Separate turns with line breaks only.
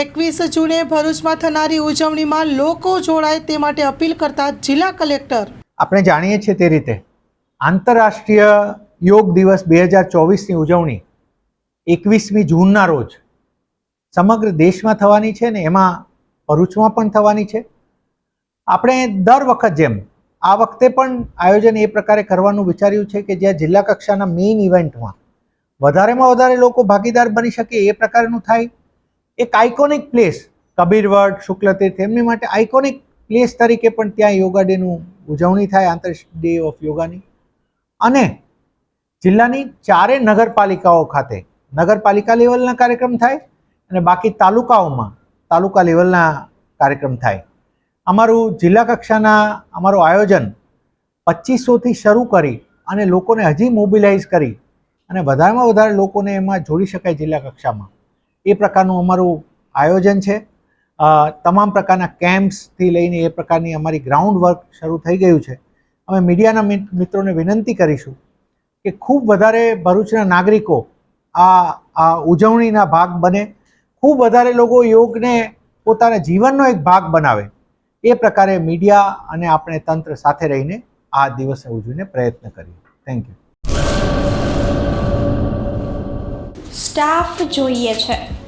એકવીસ જૂને ભરૂચમાં થનારી ઉજવણીમાં લોકો જોડાય તે માટે અપીલ કરતા જિલ્લા કલેક્ટર.
આપણે જાણીએ છીએ તે રીતે આંતરરાષ્ટ્રીય યોગ દિવસ બે હજાર ચોવીસની ઉજવણી એકવીસમી જૂનના રોજ સમગ્ર દેશમાં થવાની છે ને એમાં ભરૂચમાં પણ થવાની છે. આપણે દર વખત જેમ આ વખતે પણ આયોજન એ પ્રકારે કરવાનું વિચાર્યું છે કે જ્યાં જિલ્લા કક્ષાના મેઇન ઇવેન્ટમાં વધારેમાં વધારે લોકો ભાગીદાર બની શકે એ પ્રકારનું થાય. એક આઇકોનિક પ્લેસ કબીરવડ શુક્લતીર્થ એમની માટે આઇકોનિક પ્લેસ તરીકે પણ ત્યાં યોગા ડેનું ઉજવણી થાય આંતર ડે ઓફ યોગાની અને જિલ્લાની ચારે નગરપાલિકાઓ ખાતે, નગરપાલિકા લેવલના કાર્યક્રમ થાય અને બાકી તાલુકાઓમાં, તાલુકા લેવલના કાર્યક્રમ થાય. અમારું જિલ્લા કક્ષાના, અમારું આયોજન પચીસોથી શરૂ કરી અને લોકોને હજી મોબિલાઇઝ કરી અને વધારેમાં વધારે લોકોને એમાં જોડી શકાય જિલ્લા કક્ષામાં. એ પ્રકારનું અમારું આયોજન છે. તમામ પ્રકારના કેમ્પ્સથી લઈને એ પ્રકારની અમારી ગ્રાઉન્ડ વર્ક શરૂ થઈ ગયું છે. અમે મીડિયાના મિત્રોને વિનંતી કરીશું કે ખૂબ વધારે ભરૂચના નાગરિકો આ આ ઉજવણીના ભાગ બને. ખૂબ વધારે લોકો યોગને પોતાના જીવનનો એક ભાગ બનાવે. એ પ્રકારે મીડિયા અને આપણે તંત્ર સાથે રહીને આ દિવસે ઉજવીને પ્રયત્ન કરીએ. થેન્ક યુ
સ્ટાફ જોઈએ છે.